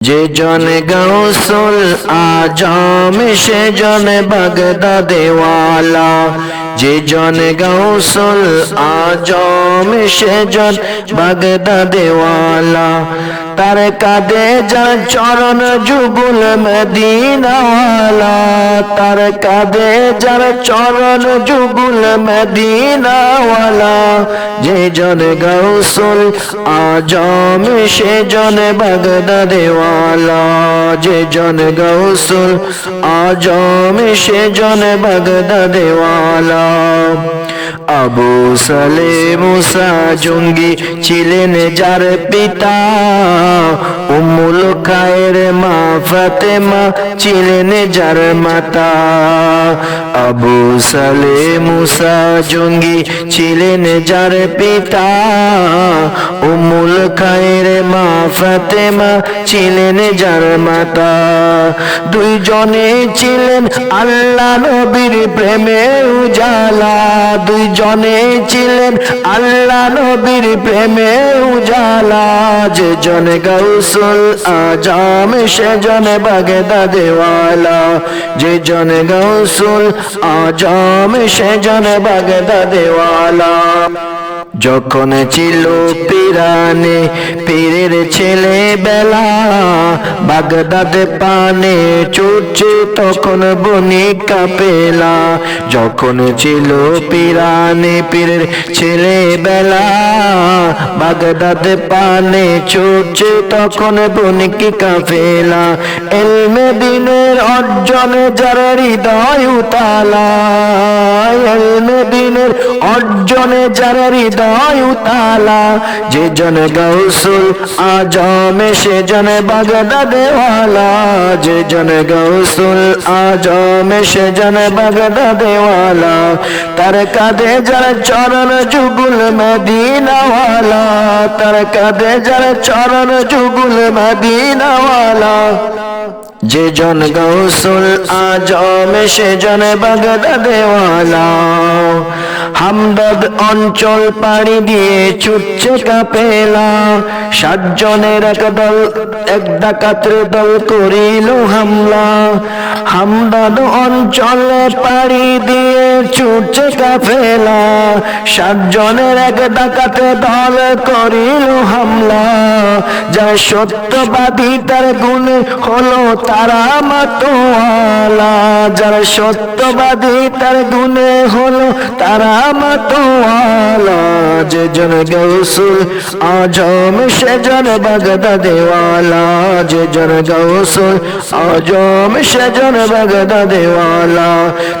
যে জন গৌসুল আজম সে জন বাগদাদেওয়ালা যে জন গৌসুল আজম সে জন বাগদাদেওয়ালা তার কাদে যার চরণ যুগুল মদিনাওয়ালা তার কাদে যার চরণ যুগুল মদিনাওয়ালা যে জন গৌসুল আজম, সে জন বাগদাদেওয়ালা যে জন গৌসুল আজম, সে জন বাগদাদেওয়ালা আবু সালে মুসা জঙ্গি ছিলেন যার পিতা। উমুল খায়ের মা ফাতেমা ছিলেন যার মাতা। আবু সালে মুসা জঙ্গি ছিলেন যার পিতা। উমুল খায়ের মা ফাতেমা ছিলেন যার মাতা। দুইজনে ছিলেন আল্লাহ নবীর প্রেমে উজালা। দুইজনে ছিলেন আল্লাহ নবীর প্রেমে উজালা। যে জনে গৌসুল আজাম সে জনে বাগদা দেওয়ালা যে জনে গৌসুল আজাম সে জনে বাগদা দেওয়ালা যখন ছিল পিরানে, পীরের ছেলে বেলা বাগদাদ পানে চুরছে তখন বনি কাপেলা। যখন ছিল পিরানে, পীরের ছেলে বেলা বাগদাদ পানে চুরছে তখন বনিকি কাফেলা এলমে দিনের অর্জনে যার হৃদয় উতালা। এলমে দিনের অর্জনে যার হৃদয় উতালা, যে জন গৌসুল আজমে, সে জন বাগদা দেওয়ালা যে জন গৌসুল আজমে, সে জন বাগদা দেওয়ালা তার কাঁধে যার চরণ যুগুল মদিনাওয়ালা, তার কাঁধে যার চরণ যুগুল মদিনাওয়ালা। যে জন গৌসুল আজম সে জন বাগদা দেওয়ালা হামদদ অঞ্চল পাড়ি দিয়ে ছুটছে কাপেলা সাতজনের এক দল, এক ডাকাতের দল করিল হামলা। হামদদ অঞ্চলে পাড়ি দিয়ে ছুটছে কাফেলা। সাতজনের এক ডাকাতে দল করিল হামলা। যা সত্যবাদী তার গুণে হলো তারা মাতোয়ালা। যারা সত্যবাদী তার গুণে হলো, তারা মাতোয়ালা যে জন গৌসুল আজম সে জন বাগদা দেওয়ালা যে জন গৌসুল আজম সে জন বাগদা দেওয়ালা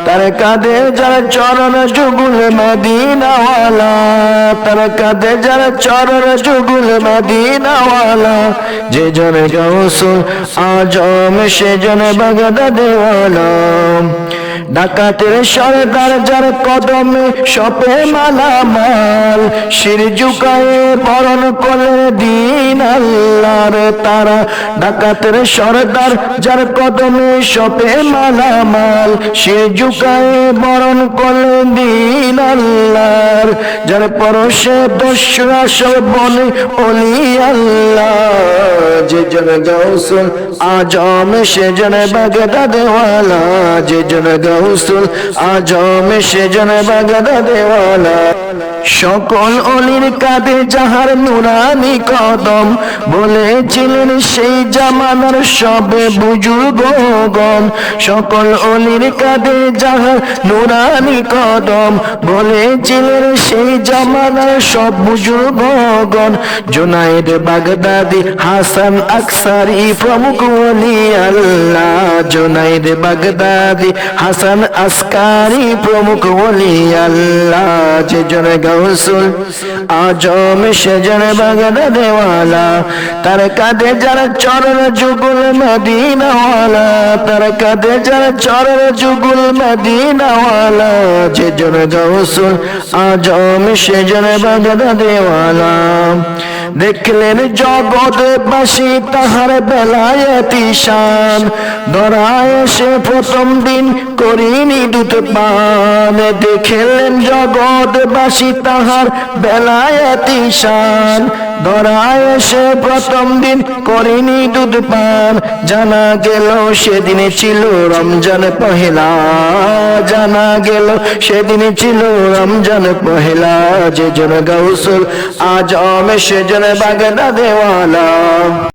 তার কাঁধে যারা চরণ যুগুল মদিনাওয়ালা। তার কাঁধে যারা চরণ যুগুল মদিনাওয়ালা। যে জন গৌসুল আজম সে জন বাগদা দেওয়ালা ডাকাতের সরদার যার কদমে সপে মালামাল, শির জুকায়ে বরণ করে দিন আল্লাহর তারা। ডাকাতের সরদার যার কদমে সপে মালামাল, শির জুকায়ে বরণ করে দিন আল্লাহর যার পরশে দোসরা সব বনে অলি আল্লাহ, যে জন গৌসুল আজম সে জন বাগদা দেওয়ালা যে জন গৌসুল আজম সে জন বাগদা দেওয়ালা সকল অলির কাঁধে যাহার নুরানি কদম, বলেছিলেন সেই জামানার সবে বুজুর্গগণ সকল অলির কাঁধে যাহার নুরানি কদম, বলেছিলেন সেই জামানার সব বুজুর্গগণ জুনাইদ বাগদাদি হাসান আকসারি প্রমুখ অলি আল্লাহ। জুনাইদ বাগদাদি হাসান আসকারি প্রমুখ অলি আল্লাহ। যে জন গৌসুল আজম সেজন বাগদা দেওয়ালা তার কাঁধে যারা চরণ যুগুল মদিনাওয়ালা, তার কাঁধে যারা চরণ যুগুল মদিনাওয়ালা, যে জন গৌসুল আজম সেজন বাগদা দেওয়ালা দেখলেন জগৎবাসী তাহার বেলায়তি শান ধরায় সে প্রথম দিন করিনি দুধ পান। দেখলেন জগৎবাসী তাহার বেলায়তি শান ধরায় এসে প্রথম দিন করিনি দুধ পান। জানা গেল সেদিনে ছিল রমজান পহেলা। জানা গেল সেদিন ছিল রমজান পহেলা যে জন গৌসুল আজ অমে সেজন বাগদা দেওয়ালা।